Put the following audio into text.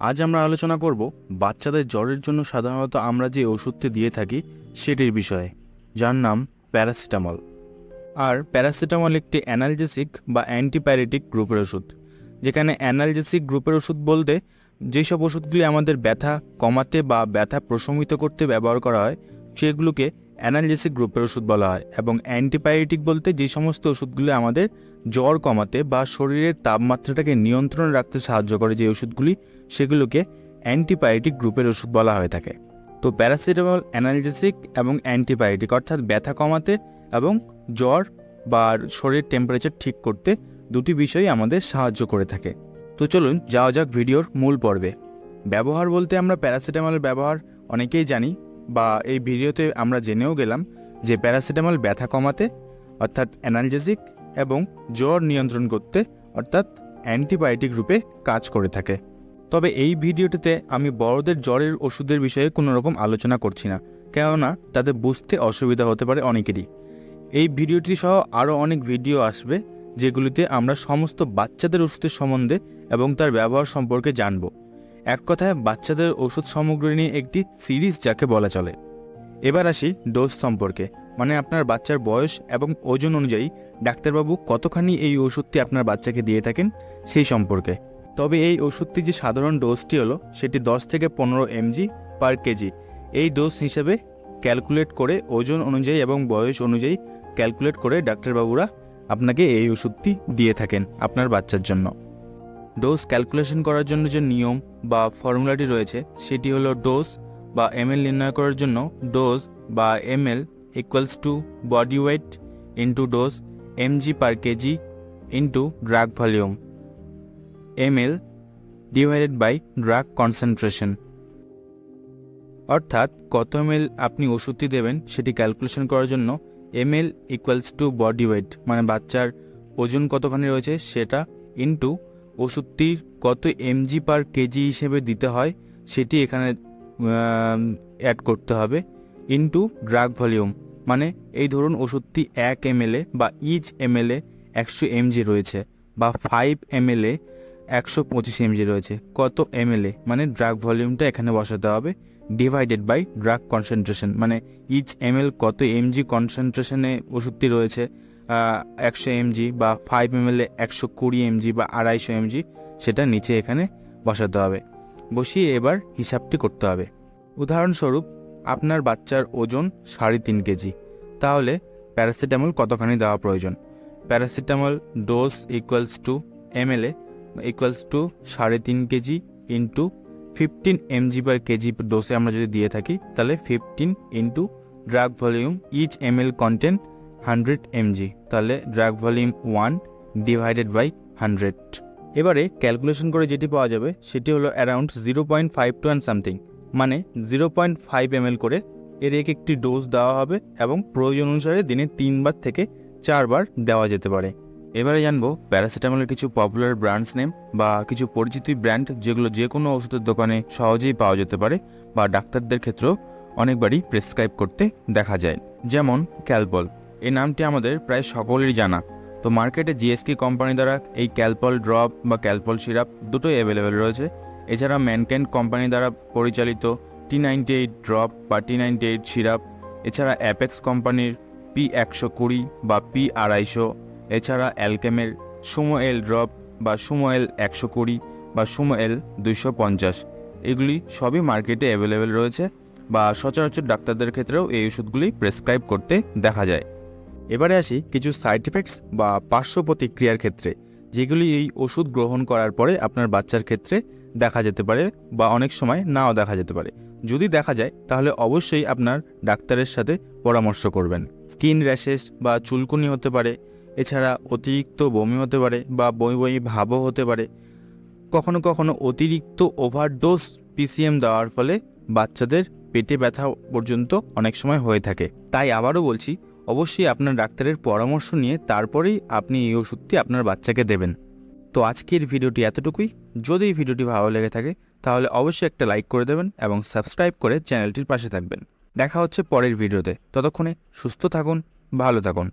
আজ আমরা আলোচনা করব বাচ্চাদের জ্বরের জন্য সাধারণত আমরা যে ওষুধটি দিয়ে থাকি সেটির বিষয়ে। যার নাম প্যারাসিটামল। আর প্যারাসিটামল একটি অ্যানালজেসিক বা অ্যান্টিপ্যারেটিক গ্রুপের ওষুধ, যেখানে অ্যানালজেসিক গ্রুপের ওষুধ বলতে যেসব ওষুধগুলি আমাদের ব্যথা কমাতে বা ব্যথা প্রশমিত করতে ব্যবহার করা হয়, সেগুলোকে অ্যানালজেসিক গ্রুপের ওষুধ বলা হয় এবং অ্যান্টিবায়োটিক বলতে যে সমস্ত ওষুধগুলি আমাদের জ্বর কমাতে বা শরীরের তাপমাত্রাটাকে নিয়ন্ত্রণে রাখতে সাহায্য করে যে ওষুধগুলি, সেগুলোকে অ্যান্টিবায়োটিক গ্রুপের ওষুধ বলা হয়ে থাকে। তো প্যারাসিটামল অ্যানালজেসিক এবং অ্যান্টিবায়োটিক অর্থাৎ ব্যথা কমাতে এবং জ্বর বা শরীরের টেম্পারেচার ঠিক করতে দুটি বিষয়ই আমাদের সাহায্য করে থাকে। তো চলুন যাওয়া যাক ভিডিওর মূল পর্বে। ব্যবহার বলতে আমরা প্যারাসিটামলের ব্যবহার অনেকেই জানি বা এই ভিডিওতে আমরা জেনেও গেলাম যে প্যারাসিটামল ব্যথা কমাতে, অর্থাৎ অ্যানালজেসিক এবং জ্বর নিয়ন্ত্রণ করতে, অর্থাৎ অ্যান্টিবায়োটিক রূপে কাজ করে থাকে। তবে এই ভিডিওটিতে আমি বড়দের জ্বরের ওষুধের বিষয়ে কোনো রকম আলোচনা করছি না, কেননা তাতে বুঝতে অসুবিধা হতে পারে অনেকেরই। এই ভিডিওটি সহ আরও অনেক ভিডিও আসবে, যেগুলিতে আমরা সমস্ত বাচ্চাদের ওষুধের সম্বন্ধে এবং তার ব্যবহার সম্পর্কে জানব। এক কথায় বাচ্চাদের ওষুধ সামগ্রী নিয়ে একটি সিরিজ যাকে বলা চলে। এবার আসি ডোজ সম্পর্কে মানে আপনার বাচ্চার বয়স এবং ওজন অনুযায়ী ডাক্তারবাবু কতখানি এই ওষুধটি আপনার বাচ্চাকে দিয়ে থাকেন সেই সম্পর্কে। তবে এই ওষুধটি যে সাধারণ ডোজটি হলো, সেটি দশ থেকে পনেরো এমজি পার কেজি। এই ডোজ হিসেবে ক্যালকুলেট করে ওজন অনুযায়ী এবং বয়স অনুযায়ী ক্যালকুলেট করে ডাক্তারবাবুরা আপনাকে এই ওষুধটি দিয়ে থাকেন আপনার বাচ্চার জন্য। ডোজ ক্যালকুলেশন করার জন্য যে নিয়ম বা ফর্মুলাটি রয়েছে, সেটি হলো ডোজ বা এমএল নির্ণয় করার জন্য ডোজ বা ml equals to body weight into dose m g per kg into drug volume ml divided by drug concentration অর্থাৎ কত এমএল আপনি ওষুধটি দেবেন সেটি ক্যালকুলেশন করার জন্য ml equals to body weight মানে বাচ্চার ওজন কতখানি রয়েছে সেটা ইন্টু ওষুধটির কত এমজি পার কেজি হিসেবে দিতে হয়, সেটি এখানে অ্যাড করতে হবে ইন্টু ড্রাগ ভলিউম মানে এই ধরুন ওষুধটি এক এমএলএ বা ইচ এমএলএ একশো এমজি রয়েছে বা ফাইভ এমএলএ একশো পঁচিশ এমজি রয়েছে। কত এমএলএ মানে ড্রাগ ভলিউমটা এখানে বসাতে হবে ডিভাইডেড বাই ড্রাগ কনসেন্ট্রেশন মানে ইচ এমএল কত এমজি কনসেন্ট্রেশনে ওষুধটি রয়েছে একশো এমজি বা ফাইভ এমএল একশো কুড়ি এমজি বা আড়াইশো এমজি সেটা নিচে এখানে বসাতে হবে। বসিয়ে এবার হিসাবটি করতে হবে। উদাহরণস্বরূপ, আপনার বাচ্চার ওজন সাড়ে তিন কেজি। তাহলে প্যারাসিটামল কতখানি দেওয়া প্রয়োজন? Paracetamol dose equals to ml equals to সাড়ে তিন kg into fifteen mg per kg ডোসে আমরা যদি দিয়ে থাকি, তাহলে fifteen into drug volume each m l content hundred mg তাহলে drug volume one divided by hundred এবারে ক্যালকুলেশন করে যেটি পাওয়া যাবে, সেটি হলো around zero point five two and something মানে জিরো পয়েন্ট ফাইভ এমএল করে এর এক একটি ডোজ দেওয়া হবে এবং প্রয়োজন অনুসারে দিনে তিনবার থেকে চারবার দেওয়া যেতে পারে। এবারে জানব প্যারাসিটামলের কিছু পপুলার ব্র্যান্ডস নেম বা কিছু পরিচিত ব্র্যান্ড যেগুলো যে কোনো ওষুধের দোকানে সহজেই পাওয়া যেতে পারে বা ডাক্তারদের ক্ষেত্রেও অনেকবারই প্রেসক্রাইব করতে দেখা যায়, যেমন ক্যালপল এই নামটি আমাদের প্রায় সকলেরই জানা। তো মার্কেটে জিএসকে কোম্পানি দ্বারা এই ক্যালপল ড্রপ বা ক্যালপল সিরাপ দুটোই অ্যাভেলেবেল রয়েছে। এছাড়া ম্যানকেন কোম্পানি দ্বারা পরিচালিত টি নাইনটি এইট ড্রপ বা টি নাইনটি এইট সিরাপ, এছাড়া অ্যাপেক্স কোম্পানির পি একশো কুড়ি বা পি আড়াইশো, এছাড়া অ্যালকেমের সুমো এল ড্রপ বা সুমো এল একশো কুড়ি বা সুমো এল দুইশো পঞ্চাশ। এগুলি সবই মার্কেটে অ্যাভেলেবেল রয়েছে বা সচরাচর ডাক্তারদের ক্ষেত্রেও এই ওষুধগুলি প্রেসক্রাইব করতে দেখা যায়। এবারে আসি কিছু সাইড এফেক্টস বা পার্শ্ব প্রতিক্রিয়ার ক্ষেত্রে, যেগুলি এই ওষুধ গ্রহণ করার পরে আপনার বাচ্চার ক্ষেত্রে দেখা যেতে পারে বা অনেক সময় নাও দেখা যেতে পারে। যদি দেখা যায়, তাহলে অবশ্যই আপনার ডাক্তারের সাথে পরামর্শ করবেন। স্কিন র্যাশেস বা চুলকুনি হতে পারে, এছাড়া অতিরিক্ত বমি হতে পারে বা বমি বমি ভাবও হতে পারে। কখনো কখনো অতিরিক্ত ওভারডোজ পিসিএম দেওয়ার ফলে বাচ্চাদের পেটে ব্যথা পর্যন্ত অনেক সময় হয়ে থাকে। তাই আবারও বলছি অবশ্যই আপনার ডাক্তারের পরামর্শ নিয়ে তারপরেই আপনি এই ওষুধটি আপনার বাচ্চাকে দেবেন। তো আজকের ভিডিওটি এতটুকুই। যদি ভিডিওটি ভালো লেগে থাকে, তাহলে অবশ্যই একটা লাইক করে দেবেন এবং সাবস্ক্রাইব করে চ্যানেলটির পাশে থাকবেন। দেখা হচ্ছে পরের ভিডিওতে। ততক্ষণে সুস্থ থাকুন, ভালো থাকুন।